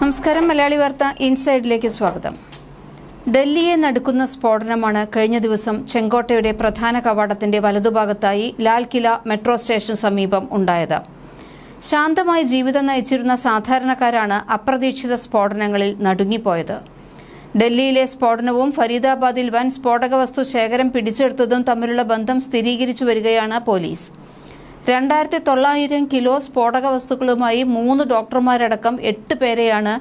നമസ്കാരം മലയാളി വാർത്ത ഇൻസൈഡിലേക്ക് സ്വാഗതം. ഡൽഹിയെ നടുക്കുന്ന സ്ഫോടനമാണ് കഴിഞ്ഞ ദിവസം ചെങ്കോട്ടയുടെ പ്രധാന കവാടത്തിന്റെ വലതുഭാഗത്തായി ലാൽ കില മെട്രോ സ്റ്റേഷൻ സമീപം ഉണ്ടായത്. ശാന്തമായി ജീവിതം നയിച്ചിരുന്ന സാധാരണക്കാരാണ് അപ്രതീക്ഷിത സ്ഫോടനങ്ങളിൽ നടുങ്ങിപ്പോയത്. ഡൽഹിയിലെ സ്ഫോടനവും ഫരീദാബാദിൽ വൻ സ്ഫോടക വസ്തു ശേഖരം പിടിച്ചെടുത്തതും തമ്മിലുള്ള ബന്ധം സ്ഥിരീകരിച്ചു വരികയാണ് പോലീസ്. രണ്ടായിരത്തി തൊള്ളായിരം കിലോ സ്ഫോടക വസ്തുക്കളുമായി മൂന്ന് ഡോക്ടർമാരടക്കം എട്ട് പേരെയാണ്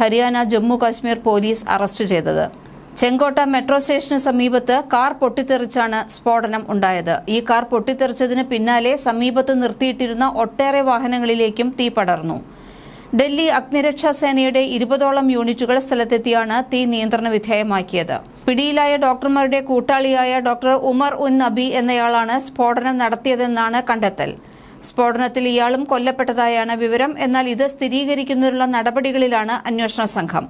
ഹരിയാന ജമ്മു കാശ്മീർ പോലീസ് അറസ്റ്റ് ചെയ്തത്. ചെങ്കോട്ട മെട്രോ സ്റ്റേഷന് സമീപത്ത് കാർ പൊട്ടിത്തെറിച്ചാണ് സ്ഫോടനം ഉണ്ടായത്. ഈ കാർ പൊട്ടിത്തെറിച്ചതിന് പിന്നാലെ സമീപത്ത് നിർത്തിയിട്ടിരുന്ന ഒട്ടേറെ വാഹനങ്ങളിലേക്കും തീ പടർന്നു. ഡൽഹി അഗ്നിരക്ഷാ സേനയുടെ ഇരുപതോളം യൂണിറ്റുകൾ സ്ഥലത്തെത്തിയാണ് തീ നിയന്ത്രണ വിധേയമാക്കിയത്. പിടിയിലായ ഡോക്ടർമാരുടെ കൂട്ടാളിയായ ഡോക്ടർ ഉമർ ഉൻ നബി എന്നയാളാണ് സ്ഫോടനം നടത്തിയതെന്നാണ് കണ്ടെത്തൽ. സ്ഫോടനത്തിൽ ഇയാളും കൊല്ലപ്പെട്ടതായാണ് വിവരം. എന്നാൽ ഇത് സ്ഥിരീകരിക്കുന്നതിനുള്ള നടപടികളിലാണ് അന്വേഷണ സംഘം.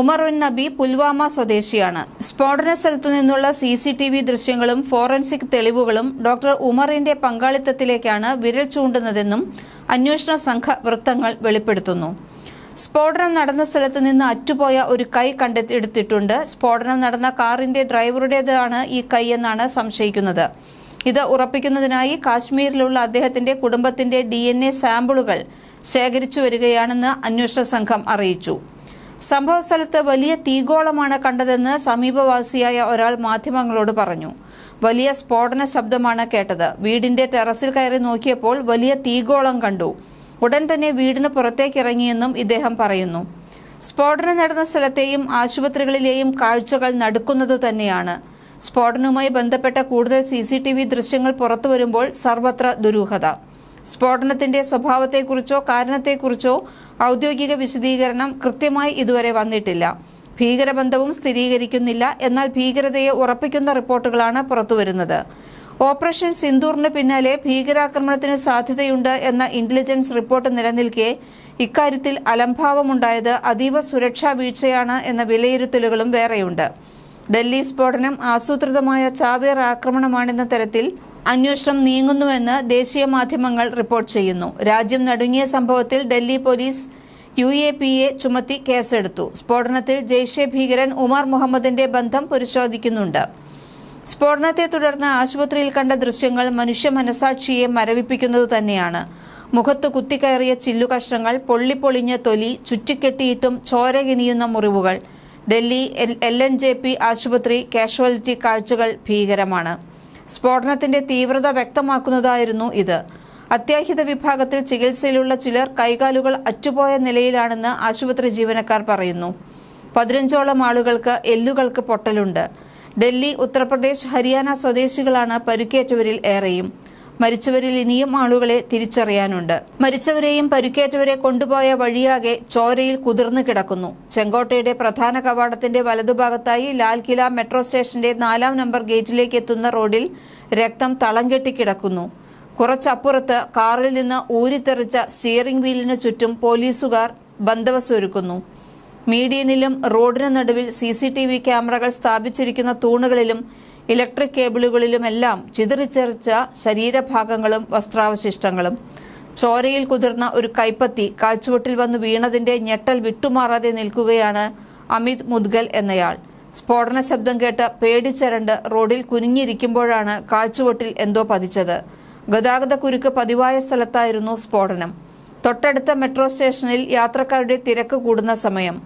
ഉമർ ഉൻ നബി പുൽവാമ സ്വദേശിയാണ്. സ്ഫോടന സ്ഥലത്തു നിന്നുള്ള സി സി ടി വി ദൃശ്യങ്ങളും ഫോറൻസിക് തെളിവുകളും ഡോക്ടർ ഉമറിന്റെ പങ്കാളിത്തത്തിലേക്കാണ് വിരൽ ചൂണ്ടുന്നതെന്നും അന്വേഷണ സംഘ വൃത്തങ്ങൾ വെളിപ്പെടുത്തുന്നു. സ്ഫോടനം നടന്ന സ്ഥലത്ത് നിന്ന് അറ്റുപോയ ഒരു കൈ കണ്ടെടുത്തിട്ടുണ്ട് സ്ഫോടനം നടന്ന കാറിന്റെ ഡ്രൈവറുടേതാണ് ഈ കൈ എന്നാണ് സംശയിക്കുന്നത്. ഇത് ഉറപ്പിക്കുന്നതിനായി കാശ്മീരിലുള്ള അദ്ദേഹത്തിന്റെ കുടുംബത്തിന്റെ ഡി എൻ എ സാമ്പിളുകൾ ശേഖരിച്ചു വരികയാണെന്ന് അന്വേഷണ സംഘം അറിയിച്ചു. സംഭവ സ്ഥലത്ത് വലിയ തീഗോളമാണ് കണ്ടതെന്ന് സമീപവാസിയായ ഒരാൾ മാധ്യമങ്ങളോട് പറഞ്ഞു. വലിയ സ്ഫോടന ശബ്ദമാണ് കേട്ടത്. വീടിന്റെ ടെറസിൽ കയറി നോക്കിയപ്പോൾ വലിയ തീഗോളം കണ്ടു. ഉടൻ തന്നെ വീടിന് പുറത്തേക്ക് ഇറങ്ങിയെന്നും ഇദ്ദേഹം പറയുന്നു. സ്ഫോടനം നടന്ന സ്ഥലത്തെയും ആശുപത്രികളിലെയും കാഴ്ചകൾ നടക്കുന്നത് തന്നെയാണ്. സ്ഫോടനവുമായി ബന്ധപ്പെട്ട കൂടുതൽ സി സി ടി വി ദൃശ്യങ്ങൾ പുറത്തു വരുമ്പോൾ സർവത്ര ദുരൂഹത. സ്ഫോടനത്തിന്റെ സ്വഭാവത്തെക്കുറിച്ചോ കാരണത്തെക്കുറിച്ചോ ഔദ്യോഗിക വിശദീകരണം കൃത്യമായി ഇതുവരെ വന്നിട്ടില്ല. ഭീകരബന്ധവും സ്ഥിരീകരിക്കുന്നില്ല. എന്നാൽ ഭീകരതയെ ഉറപ്പിക്കുന്ന റിപ്പോർട്ടുകളാണ് പുറത്തുവരുന്നത്. ഓപ്പറേഷൻ സിന്ദൂറിന് പിന്നാലെ ഭീകരാക്രമണത്തിന് സാധ്യതയുണ്ട് എന്ന ഇന്റലിജൻസ് റിപ്പോർട്ട് നിലനിൽക്കെ ഇക്കാര്യത്തിൽ അലംഭാവമുണ്ടായത് അതീവ സുരക്ഷാ വീഴ്ചയാണ് എന്ന വിലയിരുത്തലുകളും വേറെയുണ്ട്. ഡൽഹി സ്ഫോടനം ആസൂത്രിതമായ ചാവേർ ആക്രമണമാണെന്ന തരത്തിൽ അന്വേഷണം നീങ്ങുന്നുവെന്ന് ദേശീയ മാധ്യമങ്ങൾ റിപ്പോർട്ട് ചെയ്യുന്നു. രാജ്യം നടുങ്ങിയ സംഭവത്തിൽ Delhi police U A P A ചുമത്തി കേസെടുത്തു. സ്ഫോടനത്തിൽ ജെയ്ഷെ ഭീകരൻ ഉമർ മുഹമ്മദിന്റെ ബന്ധം പരിശോധിക്കുന്നുണ്ട്. സ്ഫോടനത്തെ തുടർന്ന് ആശുപത്രിയിൽ കണ്ട ദൃശ്യങ്ങൾ മനുഷ്യ മനസാക്ഷിയെ മരവിപ്പിക്കുന്നത് തന്നെയാണ്. മുഖത്ത് കുത്തിക്കയറിയ ചില്ലുകഷ്ണങ്ങൾ പൊള്ളിപ്പൊളിഞ്ഞ തൊലി ചുറ്റിക്കെട്ടിയിട്ടും ചോര കിനിയുന്ന മുറിവുകൾ. Delhi L N J P ആശുപത്രി കാഷ്വാലിറ്റി കാഴ്ചകൾ ഭീകരമാണ്. സ്ഫോടനത്തിന്റെ തീവ്രത വ്യക്തമാക്കുന്നതായിരുന്നു ഇത്. അത്യാഹിത വിഭാഗത്തിൽ ചികിത്സയിലുള്ള ചിലർ കൈകാലുകൾ അറ്റുപോയ നിലയിലാണെന്ന് ആശുപത്രി ജീവനക്കാർ പറയുന്നു. പതിനഞ്ചോളം ആളുകൾക്ക് എല്ലുകൾക്ക് പൊട്ടലുണ്ട്. ഡൽഹി ഉത്തർപ്രദേശ് ഹരിയാന സ്വദേശികളാണ് പരുക്കേറ്റവരിൽ ഏറെയും. മരിച്ചവരിൽ ഇനിയും ആളുകളെ തിരിച്ചറിയാനുണ്ട്. മരിച്ചവരെയും പരുക്കേറ്റവരെ കൊണ്ടുപോയ വഴിയാകെ ചോരയിൽ കുതിർന്നു കിടക്കുന്നു. ചെങ്കോട്ടയുടെ പ്രധാന കവാടത്തിന്റെ വലതുഭാഗത്തായി ലാൽകില മെട്രോ സ്റ്റേഷന്റെ നാലാം നമ്പർ ഗേറ്റിലേക്ക് എത്തുന്ന റോഡിൽ രക്തം തളം കെട്ടി കിടക്കുന്നു. കുറച്ചപ്പുറത്ത് കാറിൽ നിന്ന് ഊരിത്തെറിച്ച സ്റ്റിയറിംഗ് വീലിന് ചുറ്റും പോലീസുകാർ ബന്ദവസ് ഒരുക്കുന്നു മീഡിയനിലും റോഡിന് നടുവിൽ സി സി ടി വി ക്യാമറകൾ സ്ഥാപിച്ചിരിക്കുന്ന തൂണുകളിലും ഇലക്ട്രിക് കേബിളുകളിലുമെല്ലാം ചിതറിച്ചെറിച്ച ശരീരഭാഗങ്ങളും വസ്ത്രാവശിഷ്ടങ്ങളും. ചോരയിൽ കുതിർന്ന ഒരു കൈപ്പത്തി കാഴ്ചവട്ടിൽ വന്നു വീണതിന്റെ ഞെട്ടൽ വിട്ടുമാറാതെ നിൽക്കുകയാണ് അമിത് മുദ്ഗൽ എന്നയാൾ. സ്ഫോടന ശബ്ദം കേട്ട് പേടിച്ചരണ്ട് റോഡിൽ കുനിഞ്ഞിരിക്കുമ്പോഴാണ് കാഴ്ചവട്ടിൽ എന്തോ പതിച്ചത്. ഗതാഗത കുരുക്ക് പതിവായ സ്ഥലത്തായിരുന്നു സ്ഫോടനം. തൊട്ടടുത്ത മെട്രോ സ്റ്റേഷനിൽ യാത്രക്കാരുടെ തിരക്ക് കൂടുന്ന സമയം.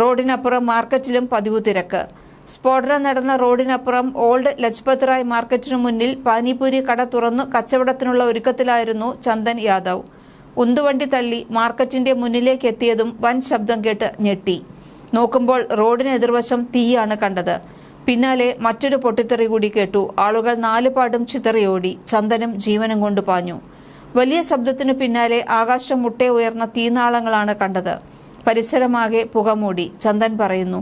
റോഡിനപ്പുറം മാർക്കറ്റിലും പതിവ് തിരക്ക്. സ്ഫോടനം നടന്ന റോഡിനപ്പുറം ഓൾഡ് ലജ്പത് റായ് മാർക്കറ്റിനു മുന്നിൽ പാനിപൂരി കട തുറന്നു കച്ചവടത്തിനുള്ള ഒരുക്കത്തിലായിരുന്നു ചന്ദൻ യാദവ്. ഉന്തുവണ്ടി തള്ളി മാർക്കറ്റിന്റെ മുന്നിലേക്ക് എത്തിയതും വൻ ശബ്ദം കേട്ട് ഞെട്ടി. നോക്കുമ്പോൾ റോഡിന് എതിർവശം തീയാണ് കണ്ടത്. പിന്നാലെ മറ്റൊരു പൊട്ടിത്തെറി കൂടി കേട്ടു. ആളുകൾ നാലുപാടും ചിതറിയോടി. ചന്ദനം ജീവനും കൊണ്ട് പാഞ്ഞു. വലിയ ശബ്ദത്തിനു പിന്നാലെ ആകാശം മുട്ടെ ഉയർന്ന തീനാളങ്ങളാണ് കണ്ടത്. പരിസരമാകെ പുകമൂടി ചന്ദൻ പറയുന്നു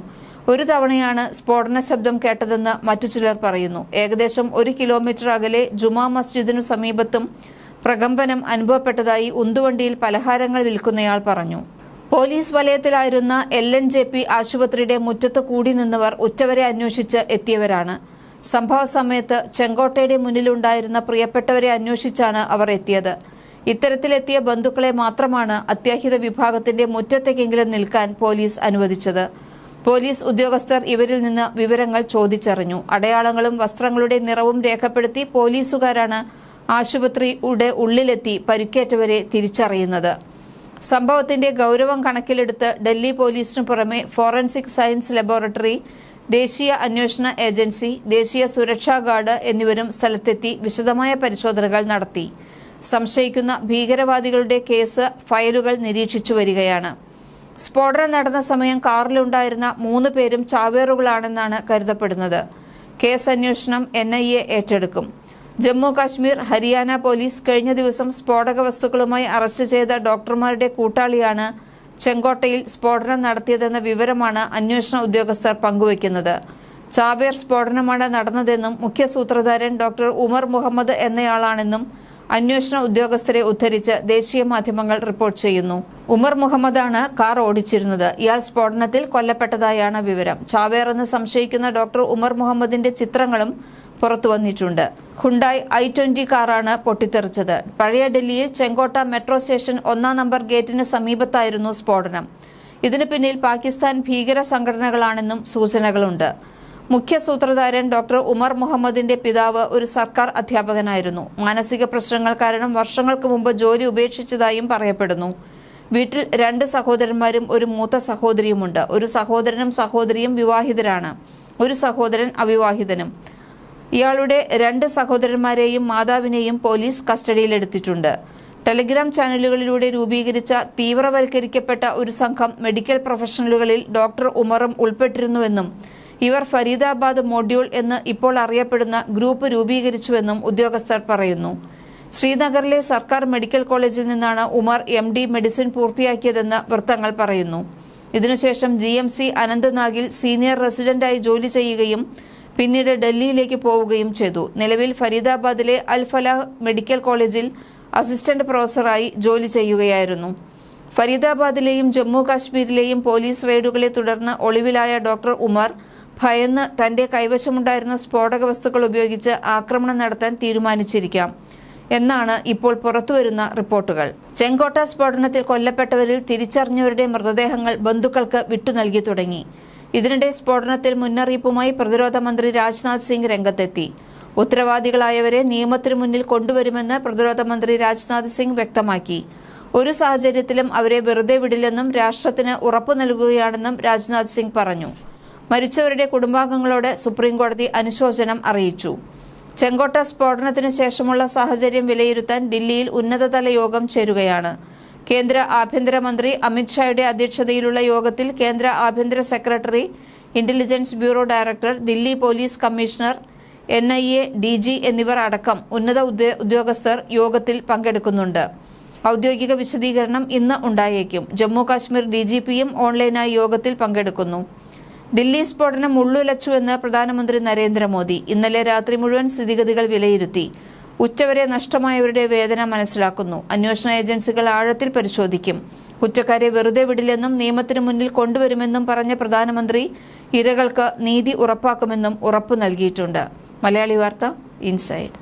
ഒരു തവണയാണ് സ്ഫോടന ശബ്ദം കേട്ടതെന്ന് മറ്റു ചിലർ പറയുന്നു. ഏകദേശം ഒരു കിലോമീറ്റർ അകലെ ജുമാ മസ്ജിദിനു സമീപത്തും പ്രകമ്പനം അനുഭവപ്പെട്ടതായി ഉന്തുവണ്ടിയിൽ പലഹാരങ്ങൾ വിൽക്കുന്നയാൾ പറഞ്ഞു. പോലീസ് വലയത്തിലായിരുന്ന എൽ എൻ ജെ പി ആശുപത്രിയുടെ മുറ്റത്ത് കൂടി നിന്നവർ ഉറ്റവരെ അന്വേഷിച്ച് എത്തിയവരാണ്. സംഭവ സമയത്ത് ചെങ്കോട്ടയുടെ മുന്നിലുണ്ടായിരുന്ന പ്രിയപ്പെട്ടവരെ അന്വേഷിച്ചാണ് അവർ എത്തിയത്. ഇത്തരത്തിലെത്തിയ ബന്ധുക്കളെ മാത്രമാണ് അത്യാഹിത വിഭാഗത്തിന്റെ മുറ്റത്തേക്കെങ്കിലും നിൽക്കാൻ പോലീസ് അനുവദിച്ചത്. പോലീസ് ഉദ്യോഗസ്ഥർ ഇവരിൽ നിന്ന് വിവരങ്ങൾ ചോദിച്ചറിഞ്ഞു. അടയാളങ്ങളും വസ്ത്രങ്ങളുടെ നിറവും രേഖപ്പെടുത്തി പോലീസുകാരാണ് ആശുപത്രിയുടെ ഉള്ളിലെത്തി പരിക്കേറ്റവരെ തിരിച്ചറിയുന്നത്. സംഭവത്തിന്റെ ഗൗരവം കണക്കിലെടുത്ത് ഡൽഹി പോലീസിനു പുറമെ ഫോറൻസിക് സയൻസ് ലബോറട്ടറി ദേശീയ അന്വേഷണ ഏജൻസി ദേശീയ സുരക്ഷാ ഗാർഡ് എന്നിവരും സ്ഥലത്തെത്തി വിശദമായ പരിശോധനകൾ നടത്തി. സംശയിക്കുന്ന ഭീകരവാദികളുടെ കേസ് ഫയലുകൾ നിരീക്ഷിച്ചു വരികയാണ്. സ്ഫോടനം നടന്ന സമയം കാറിലുണ്ടായിരുന്ന മൂന്ന് പേരും ചാവേറുകളാണെന്നാണ് കരുതപ്പെടുന്നത്. കേസ് അന്വേഷണം എ ഏറ്റെടുക്കും. ജമ്മു കാശ്മീർ ഹരിയാന പോലീസ് കഴിഞ്ഞ ദിവസം സ്ഫോടക വസ്തുക്കളുമായി അറസ്റ്റ് ചെയ്ത ഡോക്ടർമാരുടെ കൂട്ടാളിയാണ് ചെങ്കോട്ടയിൽ സ്ഫോടനം നടത്തിയതെന്ന വിവരമാണ് അന്വേഷണ ഉദ്യോഗസ്ഥർ പങ്കുവയ്ക്കുന്നത്. ചാവേർ സ്ഫോടനമാണ് നടന്നതെന്നും മുഖ്യ സൂത്രധാരൻ ഡോക്ടർ ഉമർ മുഹമ്മദ് എന്നയാളാണെന്നും അന്വേഷണ ഉദ്യോഗസ്ഥരെ ഉദ്ധരിച്ച് ദേശീയ മാധ്യമങ്ങൾ റിപ്പോർട്ട് ചെയ്യുന്നു. ഉമർ മുഹമ്മദാണ് കാർ ഓടിച്ചിരുന്നത്. ഇയാൾ സ്ഫോടനത്തിൽ കൊല്ലപ്പെട്ടതായാണ് വിവരം. ചാവേർ എന്ന് സംശയിക്കുന്ന ഡോക്ടർ ഉമർ മുഹമ്മദിന്റെ ചിത്രങ്ങളും പുറത്തുവന്നിട്ടുണ്ട് ഹുണ്ടായ് ഐ ട്വന്റി കാറാണ് പൊട്ടിത്തെറിച്ചത്. പഴയ ഡൽഹിയിൽ ചെങ്കോട്ട മെട്രോ സ്റ്റേഷൻ ഒന്നാം നമ്പർ ഗേറ്റിന് സമീപത്തായിരുന്നു സ്ഫോടനം. ഇതിനു പിന്നിൽ പാകിസ്ഥാൻ ഭീകര സംഘടനകളാണെന്നും സൂചനകളുണ്ട്. മുഖ്യ സൂത്രധാരൻ ഡോക്ടർ ഉമർ മുഹമ്മദിന്റെ പിതാവ് ഒരു സർക്കാർ അധ്യാപകനായിരുന്നു. മാനസിക പ്രശ്നങ്ങൾ കാരണം വർഷങ്ങൾക്ക് മുമ്പ് ജോലി ഉപേക്ഷിച്ചതായും പറയപ്പെടുന്നു. വീട്ടിൽ രണ്ട് സഹോദരന്മാരും ഒരു മൂത്ത സഹോദരിയുമുണ്ട്. ഒരു സഹോദരനും സഹോദരിയും വിവാഹിതരാണ്. ഒരു സഹോദരൻ അവിവാഹിതനും. ഇയാളുടെ രണ്ട് സഹോദരന്മാരെയും മാതാവിനെയും പോലീസ് കസ്റ്റഡിയിലെടുത്തിട്ടുണ്ട്. ടെലിഗ്രാം ചാനലുകളിലൂടെ രൂപീകരിച്ച തീവ്രവൽക്കരിക്കപ്പെട്ട ഒരു സംഘം മെഡിക്കൽ പ്രൊഫഷണലുകളിൽ ഡോക്ടർ ഉമറും ഉൾപ്പെട്ടിരുന്നുവെന്നും ഇവർ ഫരീദാബാദ് മൊഡ്യൂൾ എന്ന് ഇപ്പോൾ അറിയപ്പെടുന്ന ഗ്രൂപ്പ് രൂപീകരിച്ചുവെന്നും ഉദ്യോഗസ്ഥർ പറയുന്നു. ശ്രീനഗറിലെ സർക്കാർ മെഡിക്കൽ കോളേജിൽ നിന്നാണ് ഉമർ എം ഡി മെഡിസിൻ പൂർത്തിയാക്കിയതെന്ന് വൃത്തങ്ങൾ പറയുന്നു. ഇതിനുശേഷം ജി എം സി അനന്ത്നാഗിൽ സീനിയർ റെസിഡന്റായി ജോലി ചെയ്യുകയും പിന്നീട് ഡൽഹിയിലേക്ക് പോവുകയും ചെയ്തു. നിലവിൽ ഫരീദാബാദിലെ അൽ ഫലാഹ് മെഡിക്കൽ കോളേജിൽ അസിസ്റ്റന്റ് പ്രൊഫസറായി ജോലി ചെയ്യുകയായിരുന്നു. ഫരീദാബാദിലെയും ജമ്മു കാശ്മീരിലെയും പോലീസ് റെയ്ഡുകളെ തുടർന്ന് ഒളിവിലായ ഡോക്ടർ ഉമർ ഭയന്ന് തന്റെ കൈവശമുണ്ടായിരുന്ന സ്ഫോടക വസ്തുക്കൾ ഉപയോഗിച്ച് ആക്രമണം നടത്താൻ തീരുമാനിച്ചിരിക്കാം എന്നാണ് ഇപ്പോൾ പുറത്തുവരുന്ന റിപ്പോർട്ടുകൾ. ചെങ്കോട്ട സ്ഫോടനത്തിൽ കൊല്ലപ്പെട്ടവരിൽ തിരിച്ചറിഞ്ഞവരുടെ മൃതദേഹങ്ങൾ ബന്ധുക്കൾക്ക് വിട്ടു നൽകി തുടങ്ങി. ഇതിനിടെ സ്ഫോടനത്തിൽ മുന്നറിയിപ്പുമായി പ്രതിരോധ മന്ത്രി രാജ്നാഥ് സിംഗ് രംഗത്തെത്തി. ഉത്തരവാദികളായവരെ നിയമത്തിനു മുന്നിൽ കൊണ്ടുവരുമെന്ന് പ്രതിരോധ മന്ത്രി രാജ്നാഥ് സിംഗ് വ്യക്തമാക്കി. ഒരു സാഹചര്യത്തിലും അവരെ വെറുതെ വിടില്ലെന്നും രാഷ്ട്രത്തിന് ഉറപ്പു നൽകുകയാണെന്നും രാജ്നാഥ് സിംഗ് പറഞ്ഞു. മരിച്ചവരുടെ കുടുംബാംഗങ്ങളോട് സുപ്രീംകോടതി അനുശോചനം അറിയിച്ചു. ചെങ്കോട്ട സ്ഫോടനത്തിന് ശേഷമുള്ള സാഹചര്യം വിലയിരുത്താൻ ദില്ലിയിൽ ഉന്നതതല യോഗം ചേരുകയാണ്. കേന്ദ്ര ആഭ്യന്തരമന്ത്രി അമിത്ഷായുടെ അധ്യക്ഷതയിലുള്ള യോഗത്തിൽ കേന്ദ്ര ആഭ്യന്തര secretary intelligence bureau director Delhi police commissioner N I A D G എന്നിവർ അടക്കം ഉന്നത ഉദ്യോഗസ്ഥർ യോഗത്തിൽ പങ്കെടുക്കുന്നുണ്ട്. ഔദ്യോഗിക വിശദീകരണം ഇന്ന് ഉണ്ടായേക്കും. ജമ്മു കാശ്മീർ ഡി ജി പിയും ഓൺലൈനായി യോഗത്തിൽ പങ്കെടുക്കുന്നു. ദില്ലി സ്ഫോടനം ഉള്ളുലച്ചുവെന്ന് പ്രധാനമന്ത്രി നരേന്ദ്രമോദി ഇന്നലെ രാത്രി മുഴുവൻ സ്ഥിതിഗതികൾ വിലയിരുത്തി. ഉച്ചവരെ നഷ്ടമായവരുടെ വേദന മനസ്സിലാക്കുന്നു. അന്വേഷണ ഏജൻസികൾ ആഴത്തിൽ പരിശോധിക്കും. കുറ്റക്കാരെ വെറുതെ വിടില്ലെന്നും നിയമത്തിന് മുന്നിൽ കൊണ്ടുവരുമെന്നും പറഞ്ഞ പ്രധാനമന്ത്രി ഇരകൾക്ക് നീതി ഉറപ്പാക്കുമെന്നും ഉറപ്പു നൽകിയിട്ടുണ്ട്. മലയാളി വാർത്ത ഇൻസൈഡ്.